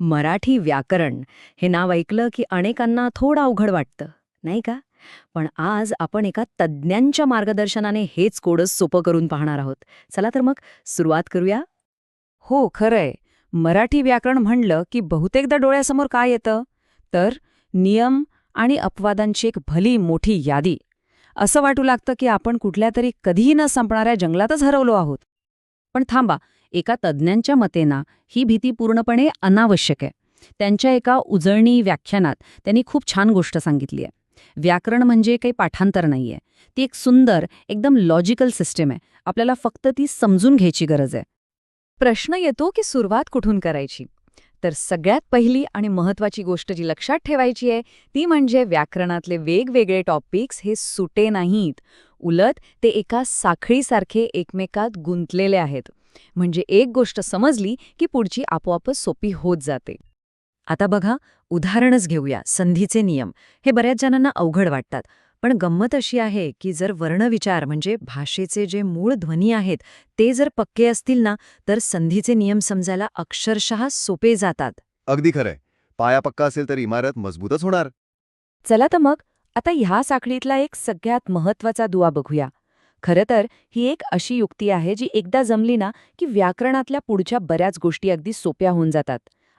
मराठी व्याकरण हे नाव ऐकलं की अनेकांना थोडं अवघड वाटतं नाही का? पण आज आपण एका तज्ज्ञांच्या मार्गदर्शनाने हेच कोडस सोपं करून पाहणार आहोत. चला तर मग सुरुवात करूया. हो खरंय. मराठी व्याकरण म्हणलं की बहुतेकदा डोळ्यासमोर काय येतं? तर नियम आणि अपवादांची एक भली मोठी यादी. असं वाटू लागतं की आपण कुठल्या तरी कधीही न संपणाऱ्या जंगलातच हरवलो आहोत. पण थांबा एका तज्ज्ञांच्या मतेना ही भीती पूर्णपणे अनावश्यक आहे. त्यांच्या एका उजळणी व्याख्यानात त्यांनी खूप छान गोष्ट सांगितली आहे. व्याकरण म्हणजे काही पाठांतर नाहीये ती एक सुंदर एकदम लॉजिकल सिस्टीम आहे. आपल्याला फक्त ती समजून घ्यायची गरज आहे. प्रश्न येतो की सुरुवात कुठून करायची? तर सगळ्यात पहिली आणि महत्वाची गोष्ट जी लक्षात ठेवायची आहे ती म्हणजे व्याकरणातले वेगवेगळे टॉपिक्स हे सुटे नाहीत. उलट ते एका साखळीसारखे एकमेकात गुंतलेले आहेत. म्हणजे एक गोष्ट समजली की पुढची आपोआपच सोपी होत जाते. आता बघा उदाहरणच घेऊया संधीचे नियम. हे बऱ्याच जणांना अवघड वाटतात पण गंमत अशी आहे की जर वर्णविचार म्हणजे भाषेचे जे मूळ ध्वनी आहेत ते जर पक्के असतील ना तर संधीचे नियम समजायला अक्षरशः सोपे जातात. अगदी खरंय पाया पक्का असेल तर इमारत मजबूतच होणार. चला तर मग आता ह्या साखळीतला एक सगळ्यात महत्त्वाचा दुवा बघूया. खरं तर ही एक अशी युक्ती आहे जी एकदा जमली ना की व्याकरणातल्या पुढच्या बऱ्याच गोष्टी अगदी सोप्या होऊन जातात.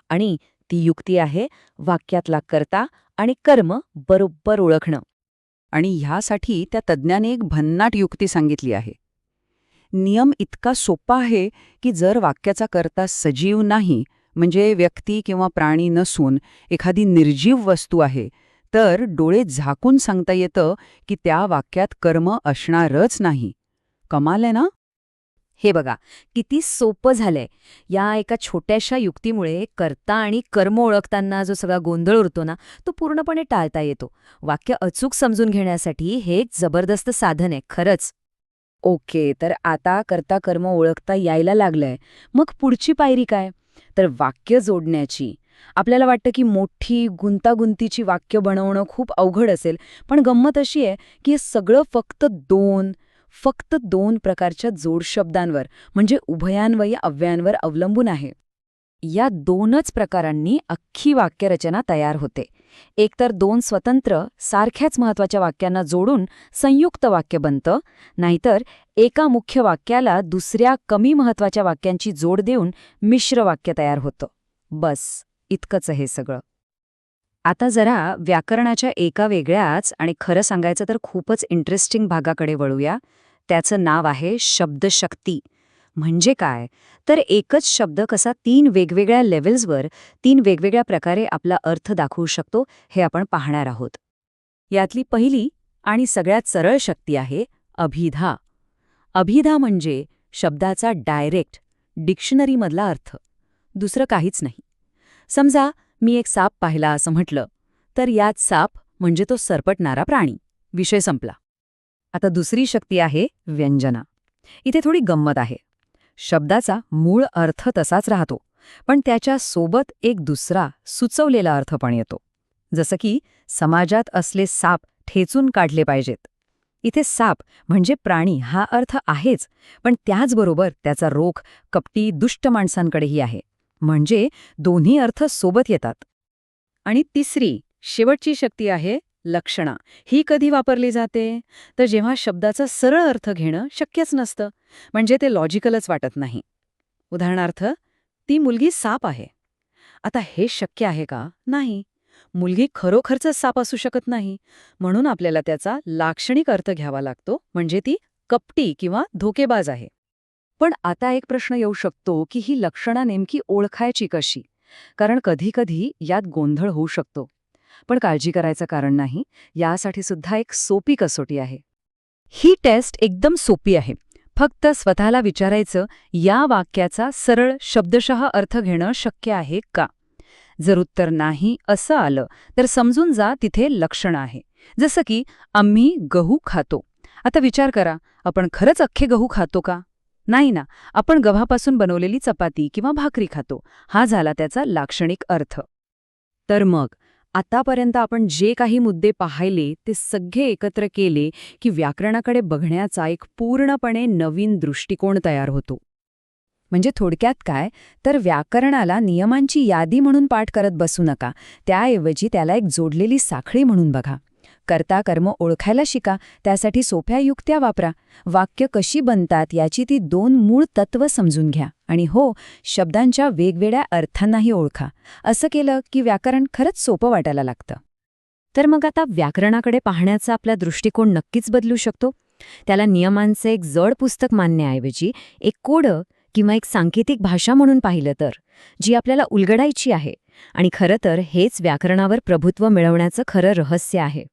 आणि ती युक्ती आहे वाक्यातला कर्ता आणि कर्म बरोबर ओळखणं. आणि ह्यासाठी त्या तज्ज्ञाने एक भन्नाट युक्ती सांगितली आहे. नियम इतका सोपा आहे की जर वाक्याचा कर्ता सजीव नाही म्हणजे व्यक्ती किंवा प्राणी नसून एखादी निर्जीव वस्तू आहे तर डोळे झाकून सांगता येतं की त्या वाक्यात कर्म असणारच नाही. कमाल आहे ना? हे बघा किती सोपं झालंय. या एका छोट्याशा युक्तीमुळे कर्ता आणि कर्म ओळखताना जो सगळा गोंधळ उरतो ना तो पूर्णपणे टाळता येतो. वाक्य अचूक समजून घेण्यासाठी हे एक जबरदस्त साधन आहे खरंच. ओके तर आता कर्ता कर्म ओळखता यायला लागलंय. मग पुढची पायरी काय? तर वाक्य जोडण्याची. आपल्याला वाटतं की मोठी गुंतागुंतीची वाक्य बनवणं खूप अवघड असेल पण गंमत अशी आहे की हे सगळं फक्त दोन फक्त दोन प्रकारच्या जोडशब्दांवर म्हणजे उभयान्वयी अव्ययांवर अवलंबून आहे. या दोनच प्रकारांनी अख्खी वाक्यरचना तयार होते. एकतर दोन स्वतंत्र सारख्याच महत्त्वाच्या वाक्यांना जोडून संयुक्त वाक्य बनतं नाहीतर एका मुख्य वाक्याला दुसऱ्या कमी महत्त्वाच्या वाक्यांची जोड देऊन मिश्र वाक्य तयार होतं. बस. इतकंच हे सगळं. आता जरा व्याकरणाच्या एका वेगळ्याच आणि खरं सांगायचं तर खूपच इंटरेस्टिंग भागाकडे वळूया. त्याचं नाव आहे शब्दशक्ती. म्हणजे काय? तर एकच शब्द कसा तीन वेगवेगळ्या लेव्हल्सवर तीन वेगवेगळ्या प्रकारे आपला अर्थ दाखवू शकतो हे आपण पाहणार आहोत. यातली पहिली आणि सगळ्यात सरळ शक्ती आहे अभिधा. अभिधा म्हणजे शब्दाचा डायरेक्ट डिक्शनरीमधला अर्थ. दुसरं काहीच नाही. समजा मी एक साप पाहिला असं म्हटलं तर यात साप म्हणजे तो सरपटणारा प्राणी. विषय संपला. आता दुसरी शक्ती आहे व्यंजना. इथे थोडी गंमत आहे. शब्दाचा मूळ अर्थ तसाच राहतो पण त्याच्या सोबत एक दुसरा सुचवलेला अर्थ पण येतो. जसं की समाजात असले साप ठेचून काढले पाहिजेत. इथे साप म्हणजे प्राणी हा अर्थ आहेच पण त्याचबरोबर त्याचा रोख कपटी दुष्ट माणसांकडेही आहे. म्हणजे दोन्ही अर्थ सोबत येतात. आणि तिसरी शेवटची शक्ती आहे लक्षणा. ही कधी वापरली जाते? तर जेव्हा शब्दाचा सरळ अर्थ घेणं शक्यच नसतं म्हणजे ते लॉजिकलच वाटत नाही. उदाहरणार्थ ती मुलगी साप आहे. आता हे शक्य आहे का? नाही. मुलगी खरोखरच साप असू शकत नाही. म्हणून आपल्याला त्याचा लाक्षणिक अर्थ घ्यावा लागतो म्हणजे ती कपटी किंवा धोकेबाज आहे. पण आता एक प्रश्न येऊ शकतो की ही लक्षणा नेमकी ओळखायची कशी? कारण कधीकधी यात गोंधळ होऊ शकतो. पण काळजी करायचं कारण नाही यासाठी सुद्धा एक सोपी कसोटी आहे. ही टेस्ट एकदम सोपी आहे. फक्त स्वतःला विचारायचं या वाक्याचा सरळ शब्दशः अर्थ घेणं शक्य आहे का? जर उत्तर नाही असं आलं तर समजून जा तिथे लक्षण आहे. जसं की आम्ही गहू खातो. आता विचार करा आपण खरंच अख्खे गहू खातो का? नाही ना आपण गव्हापासून बनवलेली चपाती किंवा भाकरी खातो. हा झाला त्याचा लाक्षणिक अर्थ. तर मग आतापर्यंत आपण जे काही मुद्दे पाहिले ते सगळे एकत्र केले की व्याकरणाकडे बघण्याचा एक पूर्णपणे नवीन दृष्टिकोन तयार होतो. म्हणजे थोडक्यात काय? तर व्याकरणाला नियमांची यादी म्हणून पाठ करत बसू नका. त्याऐवजी त्याला एक जोडलेली साखळी म्हणून बघा. कर्ता कर्म ओळखायला शिका त्यासाठी सोप्या युक्त्या वापरा. वाक्य कशी बनतात याची ती दोन मूळ तत्व समजून घ्या. आणि हो शब्दांच्या वेगवेगळ्या अर्थांनाही ओळखा. असं केलं की व्याकरण खरंच सोपं वाटायला लागतं. तर मग आता व्याकरणाकडे पाहण्याचा आपला दृष्टिकोन नक्कीच बदलू शकतो. त्याला नियमांचे एक जड पुस्तक मानण्याऐवजी एक कोडं किंवा एक सांकेतिक भाषा म्हणून पाहिलं तर जी आपल्याला उलगडायची आहे. आणि खरं तर हेच व्याकरणावर प्रभुत्व मिळवण्याचं खरं रहस्य आहे.